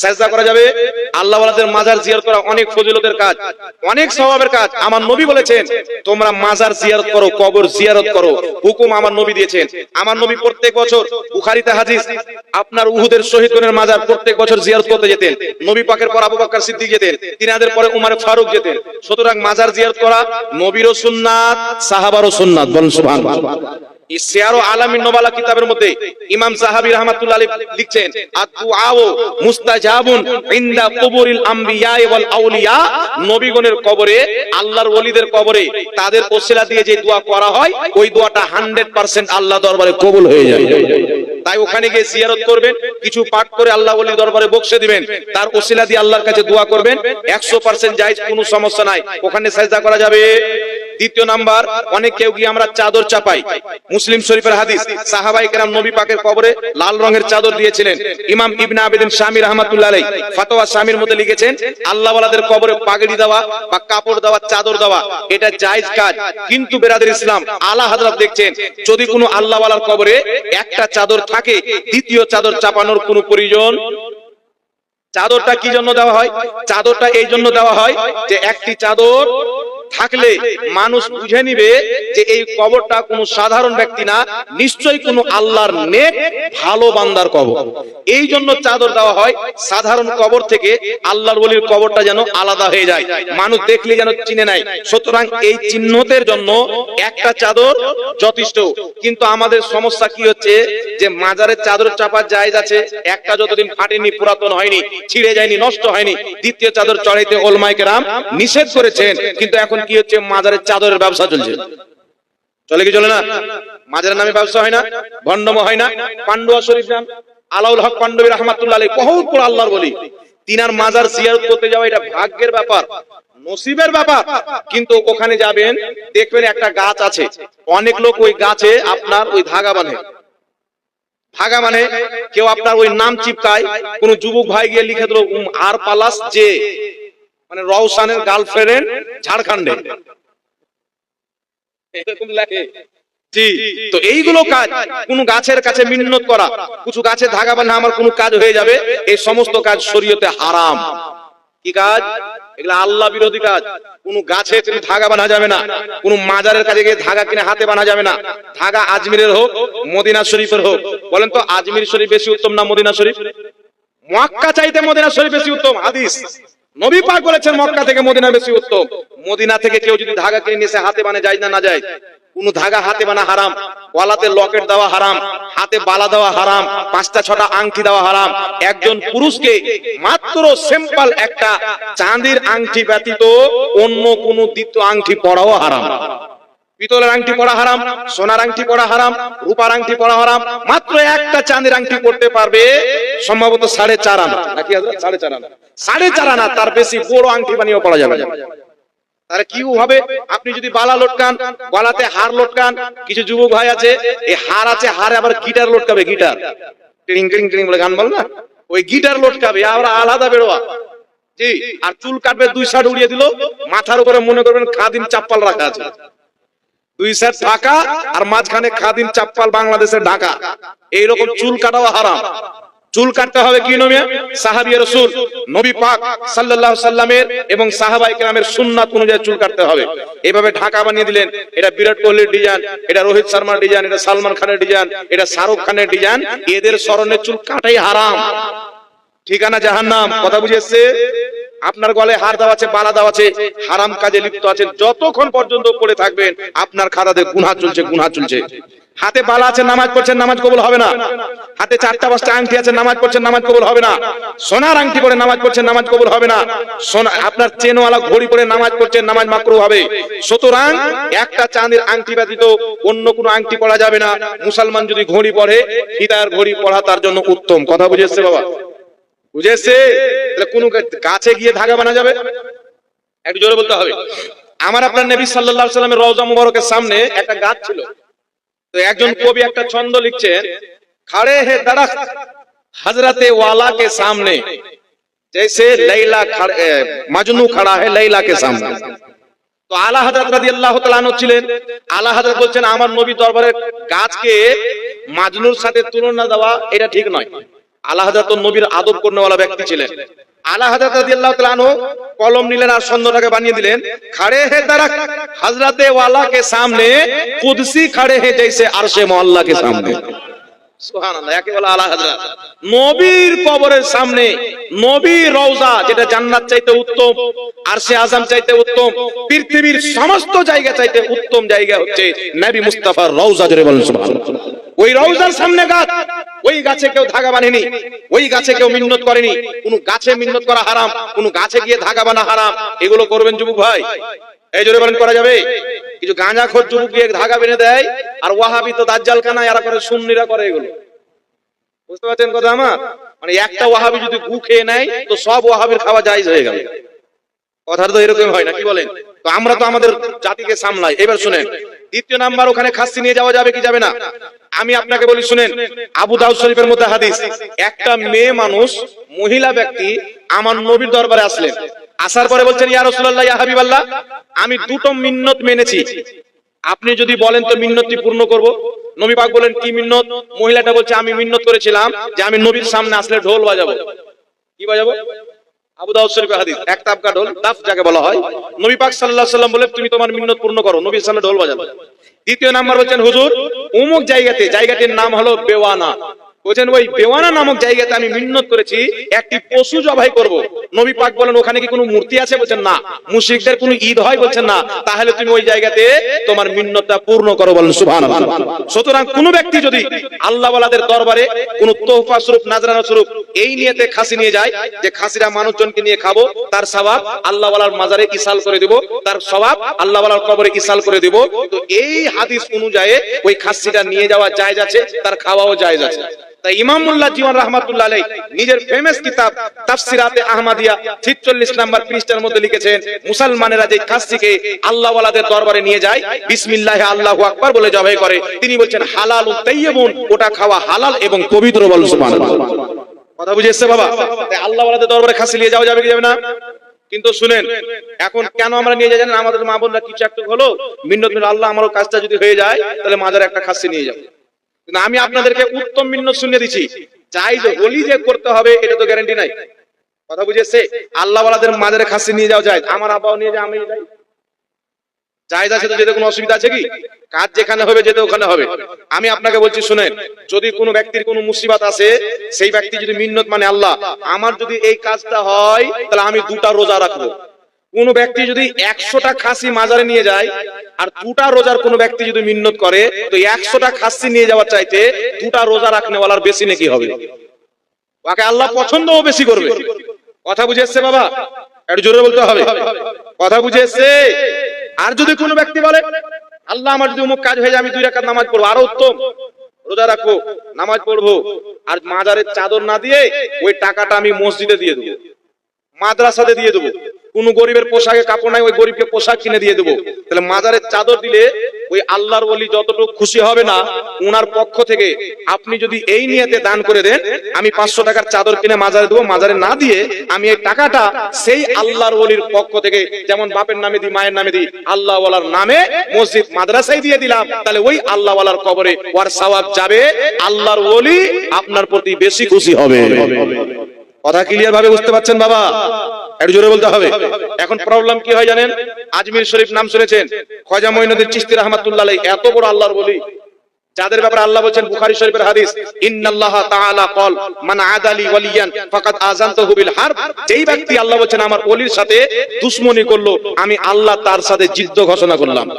সাজদা করা যাবে আল্লাহ মাজার করা অনেক ফজিলতের কাজ, অনেক সওয়াবের কাজ। আমার নবী বলেছেন, তোমরা মাজার জিয়ারত করো, কবর জিয়ারত করো। হুকুম আমার নবী দিয়েছেন। আমার নবী প্রত্যেক বছর আপনার উহুদের শহীদগণের মাজার প্রত্যেক বছর জিয়ারত করতে যেতেন। নবী পাকের পর আবু বকর সিদ্দিক যেতেন, তিনাদের পরে উমার ফারুক যেতেন। সুতরাং মাজার জিয়ারত করা নবীরও সুন্নাত, সাহাবারও সুন্নাত। বলেন সুবহানাল্লাহ। তাদের দিয়ে যে করা হয়, ওই দোয়াটা 100% আল্লাহ দরবারে কবুল হয়ে যায়। তাই ওখানে গিয়ে জিয়ারত করবেন, কিছু পাঠ করে আল্লাহ দরবারে বকশে দিবেন, তার ওসিলা দিয়ে আল্লাহর কাছে দোয়া করবেন 100% জায়েজ কোনো সমস্যা নাই, ওখানে সাজদা করা যাবে। দ্বিতীয় নাম্বার, অনেক কেউ গিয়ে আমরা চাদর চাপাই। মুসলিম শরীফের হাদিস, সাহাবাই কেরাম নবী পাকের কবরে লাল রঙের চাদর দিয়েছিলেন। ইমাম ইবনে আবেদিন শামী রহমাতুল্লাহ আলাইহি ফতোয়া শামীর মধ্যে লিখেছেন, আল্লাহ ওয়ালাদের কবরে পাগড়ি দেওয়া বা কাপড় দেওয়া, চাদর দেওয়া, এটা জায়েজ কাজ। কিন্তু বেরাদের ইসলাম, আলা হযরত দেখছেন, যদি কোনো আল্লাহ ওয়ালার কবরে একটা চাদর থাকে, দ্বিতীয় চাদর চাপানোর কোনো প্রয়োজন? চাদরটা কি জন্য দেওয়া হয়? চাদরটা এই জন্য দেওয়া হয় যে একটি চাদর থাকলে মানুষ বুঝে নিবে যে এই কবরটা কোনো সাধারণ ব্যক্তি না, নিশ্চয়ই কোনো আল্লাহর নেক, ভালো বান্দার কবর। এই জন্য চাদর দেওয়া হয় সাধারণ কবর থেকে আল্লাহর বলির কবরটা যেন আলাদা হয়ে যায়। মানুষ দেখলে যেন চিনে নেয়। সুতরাং এই চিহ্নতের জন্য একটা চাদর যথেষ্ট। কিন্তু আমাদের সমস্যা কি হচ্ছে যে মাজারের চাদর চাপার জায়গা আছে, একটা যতদিন ফাটেনি, পুরাতন হয়নি, ছিঁড়ে যায়নি, নষ্ট হয়নি, দ্বিতীয় চাদর চড়াইতে ওলমাইকে রাম নিষেধ করেছেন, কিন্তু এখন কি হচ্ছে? মাজারের চাদরের ব্যবসা চলছে। চলে কি চলে না? মাজারের নামে ব্যবসা হয় না, ভণ্ডম হয় না। পান্ডুয়া শরীফ নাম আলাউল হক পান্ডবী রহমাতুল্লাহ আলাইহি, বহুত আল্লাহর বলি। তিনার মাজার জিয়ারত করতে যাওয়া এটা ভাগ্যের ব্যাপার, নসিবের ব্যাপার। কিন্তু ওখানে যাবেন, দেখবেন একটা গাছ আছে। অনেক লোক ওই গাছে আপনার ওই ধাগা বাঁধে। ধাগা মানে কেউ আপনার ওই নাম চিপকায়, কোন যুবক ভাই গিয়ে লিখে দিল আর পালাস যে। মানে রওশানের গার্লফ্রেন্ড ঝাড়খণ্ডে। জি, তো এইগুলো কাজ, কোন গাছের কাছে মিন্নত করা, কিছু গাছে ধাগা আমার কোন কাজ হয়ে যাবে, এই সমস্ত কাজ শরীয়তে হারাম। কি কাজ? এগুলা আল্লাহ বিরোধী কাজ। কোন গাছে তুমি ধাগা বাঁধা যাবে না, কোন মাজারের কাছে গিয়ে ধাগা কিনে হাতে বাঁধা যাবে না। ধাগা আজমিরের হোক, মদিনা শরীফের হোক। বলেন তো, আজমির শরীফ বেশি উত্তম না মদিনা শরীফ? মক্কা চাইতে মদিনা শরীফ বেশি উত্তম, হাদিস। নবী পাক বলেছেন মক্কা থেকে মদিনা বেশি উত্তম। মদিনা থেকে কেউ যদি ধাগা কিনে নিয়ে হাতে বানে যায় না না যায়। কোন ধাগা হাতে বানা হারাম। গলাতে লকেট দেওয়া হারাম, হাতে বালা দেওয়া হারাম, পাঁচটা, ছটা আংটি দেওয়া হারাম। একজন পুরুষকে মাত্র সিম্পল একটা চাঁদির আংটি ব্যতীত অন্য কোন দ্বিতীয় আংটি পরাও হারাম। পিতলের আংটি পরা হারাম, সোনার আংটি পরা হারাম, রূপার আংটি পরা হারাম, মাত্র একটা চাঁদের আংটি পড়তে পারবে সম্ভবত সাড়ে চার আনা। নাকি সাড়ে চার আনা। সাড়ে চার আনা, তার বেশি বড় আংটি বানিয়েও পড়া যাবে তাহলে কি হবে? আপনি যদি বালা লটকান, গলাতে হার লটকান, কিছু যুবক ভাই আছে, এই হার আছে, হারে আবার গিটার লটকাবে, গিটার। টিং টিং টিং বলে গান বল না? ওই গিটার লটকাবে, আমরা আলাদা বেরোয়া জি, আর চুল কাটবে, দুই সাইড উড়িয়ে দিল, মাথার উপরে মনে করবেন খাদিম চাপ্পাল রাখা আছে। দুই সাইড ঢাকা আর মাঝখানে খাদিম চাপ্পাল বাংলাদেশের ঢাকা। এইরকম চুল কাটাও হারাম। চুল কাটতে হবে কি নমিয়া সাহাবি রসুল, নবী পাক সাল্লাল্লাহু সাল্লামের এবং সাহাবাই কেরামের সুন্নাত অনুযায়ী চুল কাটতে হবে। এভাবে ঢাকা বানিয়ে দিলেন, এটা বিরাট কোহলির ডিজাইন, এটা রোহিত শর্মার ডিজাইন, এটা সালমান খানের ডিজাইন, এটা শাহরুখ খানের ডিজাইন, এদের স্মরণে চুল কাটাই হারাম। ঠিকানা জাহান্নাম, কথা বুঝেছে আপনার গলে হার দেওয়া আছে, বালা দেওয়া আছে, হারাম কাজে লিপ্ত আছেন, যতক্ষণ পর্যন্ত পড়ে থাকবেন, আপনার খাতাতে গুনাহ চলছে গুনাহ চলছে। হাতে বালা আছে, নামাজ পড়ছেন, নামাজ কবুল হবে না। হাতে চারটা পাঁচটা আংটি আছে, নামাজ পড়ছেন, নামাজ কবুল হবে না। সোনার আংটি পরে নামাজ পড়ছেন, নামাজ কবুল হবে না। সোনা, আপনার চেনওয়ালা ঘড়ি পরে নামাজ পড়ছেন, নামাজ মাকরু হবে। সুতরাং একটা চাঁদের আংটি ব্যতীত অন্য কোনো আংটি পরা যাবে না। মুসলমান যদি ঘড়ি পড়ে হিতার ঘড়ি পড়া তার জন্য উত্তম। কথা বুঝেছে বাবা? বুঝেছে তাহলে কোন গাছে গিয়ে ধাগা বানা যাবে একটু জোরে বলতে হবে আমার আপনার নবী সাল্লাল্লাহু আলাইহি সাল্লামের রওজা মুবারকের সামনে একটা গাছ ছিল তো একজন কবি একটা ছন্দ লিখছেন खड़े है दरख्त हजरत वाला के सामने जैसे लैला खड़- ए, मजनू खड़ा है लैला के सामने তো আলা হযরত রাদিয়াল্লাহু তাআলা আনহু ছিলেন আলা হযরত বলছেন আমার নবী দরবারে গাছকে মাজনুর সাথে তুলনা দেওয়া এটা ঠিক নয় আলাহাজাত নবীর আদব কর্মওয়ালা ব্যক্তি ছিলেন। যেটা চাইতে উত্তম চাইতে উত্তম, পৃথিবীর সমস্ত জায়গা চাইতে উত্তম জায়গা হচ্ছে নবী মুস্তাফার রৌজা ওই রওজার সামনে গাছ ওই গাছে কেউ ধাগা বানেনি ওই গাছে কেউ মিন্নত করেনি, কোন গাছে মিন্নত করা হারাম, কোন গাছে গিয়ে ধাগা বানা হারাম, এগুলো করবেন যুবক ভাই। এই জোরে বলেন, করা যাবে? কিছু গাঁজা খোর যুবক গিয়ে ধাগা বেঁধে দেয়, আর ওয়াহাবি তো দাজ্জাল কানা এরা করে, সুন্নিরা করে এগুলো। বুঝতে পারছেন কথা আমার? মানে একটা ওয়াহাবি যদি গু খেয়ে নেয়, তো সব ওয়াহাবির খাওয়া জায়েজ হয়ে গেল। কথাটা তো এরকম হয় না, কি বলেন? তো আমরা তো আমাদের জাতিকে সামলাই। এবার শুনেন দ্বিতীয় নাম্বার ওখানে খাসি নিয়ে যাওয়া যাবে কি যাবে না? আমি আপনাকে বলি, শুনেন, আবু দাউদ শরীফের মধ্যে হাদিস, একটা মেয়ে মানুষ, মহিলা ব্যক্তি আমার নবীর দরবারে আসলেন। আসার পরে বলছেন, ইয়া রাসূলুল্লাহ, ইয়া হাবিবাল্লাহ, আমি দুটো মিন্নত মেনেছি। আপনি যদি বলেন, তো মিন্নতটি পূর্ণ করব। নবী পাক বলেন, কি মিন্নত? মহিলাটা বলছে, আমি মিন্নত করেছিলাম যে আমি নবীর সামনে আসলে ঢোল বাজাবো। কি বাজাবো? সাল্লাম বলে তুমি তোমার পূর্ণ করো। ঢোল দ্বিতীয় নাম্বার হচ্ছেন হুজুর, উমুক জায়গাতে, জায়গাটির নাম হলো বেওয়ানা। বলছেন, ওই বেওয়ানা নামক জায়গাতে আমি মিন্নত করেছি, একটি পশু জবাই করব। নবী পাক বলেন, ওখানে কি কোনো মূর্তি আছে? বলছেন, না। মুশরিকদের কোনো ঈদ হয়? বলছেন, না। তাহলে তুমি ওই জায়গাতে তোমার মিন্নতটা পূর্ণ করো বলেন, সুবহানাল্লাহ। সুতরাং কোন ব্যক্তি যদি আল্লাহ ওয়ালাদের দরবারে কোন তোহফা স্বরূপ, নাজরানা স্বরূপ এই নিয়েতে খাসি নিয়ে যায়, যে খাসিরা মানুষজনকে নিয়ে খাব, তার সওয়াব আল্লাহ ওয়ালার মাজারে ইসাল করে দেব, তার স্বভাব আল্লাহ ওয়ালার কবরে ইসাল করে দেব, তো এই হাদিস অনুযায়ী ওই খাসিটা নিয়ে যাওয়া জায়েজ আছে, তার খাওয়াও জায়েজ আছে। তাই ইমামুল্লাহ জীবন রহমাতুল্লাহ আলাই নিজের ফেমাস কিতাব তাফসিরাতে আহমাদিয়া 46 নাম্বার পৃষ্ঠার মধ্যে লিখেছেন, মুসলমানেরা যে খাসিকে আল্লাহ দরবারে নিয়ে যায়, বিসমিল্লাহ আল্লাহু আকবার বলে জবাই করে। তিনি বলছেন, হালাল তাইয়্যিবুন, ওটা খাওয়া হালাল এবং পবিত্র বল সুবহানাল্লাহ। কথা বুঝে দরবারে খাসি নিয়ে যাওয়া যাবে না? কিন্তু শুনেন, এখন কেন আমরা নিয়ে যাই আমাদের মা বোনরা কিছু একটা হলো মিন্নত আল্লাহ আমারও কাজটা যদি হয়ে যায়, তাহলে মাজারে একটা খাসি নিয়ে যাব। কিন্তু আমি আপনাদেরকে উত্তম মিন্নত শুনিয়ে দিচ্ছি চাই যে হোলি যে করতে হবে এটা তো গ্যারান্টি নাই। কথা বুঝেছে আল্লাহ ওয়ালাদের মাজারে খাসি নিয়ে যাওয়া যায় আমার আব্বাও নিয়ে যায় আমি যাই। জায়গা তো যেতে কোনো অসুবিধা আছে কি? কাজ যেখানে হবে যেতে ওখানে হবে। আমি আপনাকে বলছি শুনেন যদি কোনো ব্যক্তির কোনো মুসিবত আছে সেই ব্যক্তি যদি মিন্নত মানে আল্লাহ আমার যদি এই কাজটা হয় তাহলে আমি দুটা রোজা রাখব। কোন ব্যক্তি যদি একশোটা খাসি মাজারে নিয়ে যায় আর দুটা রোজার কোন ব্যক্তি যদি মিন্নত করে, তো একশোটা খাসি নিয়ে যাওয়ার চাইতে দুটা রোজা রাখনেওয়ালার বেশি নাকি হবে? ওকে আল্লাহ পছন্দও বেশি করবে। কথা বুঝে এসছে বাবা? একটু জোরে বলতে হবে। কথা বুঝে এসছে? আর যদি কোনো ব্যক্তি বলে, আল্লাহ আমার যদি অমুক কাজ হয়ে যায়, আমি দুই রাকাত নামাজ পড়ব। আরও উত্তম। রোজা রাখব নামাজ পড়ব। আর মাজারের চাদর না দিয়ে ওই টাকাটা আমি মসজিদে দিয়ে দেবো। মাদ্রাসাতে দিয়ে দেবো। কোন গরিবের পোশাকে কাপড় নাই, ওই গরিবকে পোশাক কিনে দিয়ে দেবো। তাহলে মাজারের চাদর দিলে ওই আল্লাহর বলি যতটুকু খুশি হবে না ওনার পক্ষ থেকে আপনি যদি এই নিয়েতে দান করে দেন, আমি পাঁচশো টাকার চাদর কিনে মাজারে দেবো, মাজারে না দিয়ে আমি এই টাকাটা সেই আল্লাহর ওলির পক্ষ থেকে, যেমন বাপের নামে দিই, মায়ের নামে দিই আল্লাহ ওয়ালার নামে মসজিদ, মাদ্রাসায় দিয়ে দিলাম, তাহলে ওই আল্লাহ ওয়ালার কবরে ওয়ার সওয়াব যাবে, আল্লাহর ওলি আপনার প্রতি বেশি খুশি হবে। কথা ক্লিয়ার ভাবে বুঝতে পারছেন বাবা? আমার সাথে দুশমনি করল, আমি আল্লাহ তার সাথে যুদ্ধ ঘোষণা করলাম।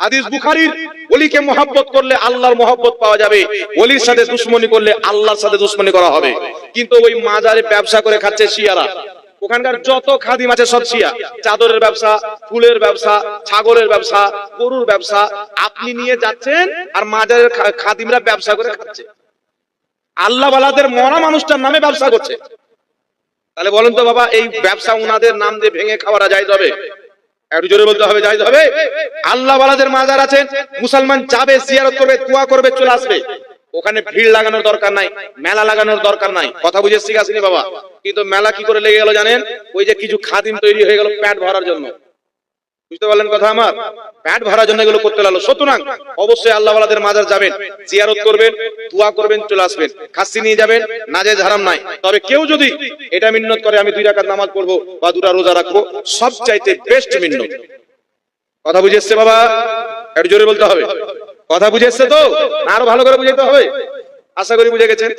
হাদিস বুখারীর ওলিকে মহব্বত করলে আল্লাহর মহব্বত পাওয়া যাবে। ওলির সাথে দুশমনি করলে আল্লাহর সাথে দুশমনি করা হবে। কিন্তু ওই মাজারে ব্যবসা করে খাচ্ছে শিয়ারা। ওখানকার যত খাদিম আছে সব শিয়া। চাদরের ব্যবসা, ফুলের ব্যবসা, ছাগলের ব্যবসা, গরুর ব্যবসা। আপনি নিয়ে যাচ্ছেন আর মাজারের খাদিমরা ব্যবসা করে খাচ্ছে। আল্লাহ বালাদের মরা মানুষটার নামে ব্যবসা করছে। তাহলে বলেন তো বাবা, এই ব্যবসা উনাদের নাম দিয়ে ভেঙে খাওয়ারা যায় যাবে একটু জোরে বলতে হবে যাই হবে? আল্লাহ বালাদের মাজার আছেন মুসলমান যাবে, জিয়ারত করবে, দোয়া করবে, চলে আসবে। ওখানে ভিড় লাগানোর দরকার নাই, মেলা লাগানোর দরকার নাই। কথা বুঝে শিখ আসেনি বাবা। কিন্তু মেলা কি করে লেগে গেল জানেন? ওই যে কিছু খাদিম তৈরি হয়ে গেল প্যাট ভরার জন্য। বুঝতে পারলেন কথা আমার? প্যাট ভরার জন্য এগুলো করতে লাগল। সুতরাং অবশ্যই আল্লাহ ওয়ালাদের মাজার যাবেন, জিয়ারত করবেন, দোয়া করবেন, চলে আসবেন। খাসি নিয়ে যাবেন নাজেজ হারাম নাই। তবে কেউ যদি এটা মিন্নত করে, আমি দুই রাকাত নামাজ পড়ব বা দুটা রোজা রাখব সব চাইতে বেস্ট মিন্নত। কথা বুঝে এসছে বাবা? একটু জোরে বলতে হবে। কথা বুঝে এসছে তো? আরও ভালো করে বুঝাইতে হবে? আশা করি বুঝে গেছেন।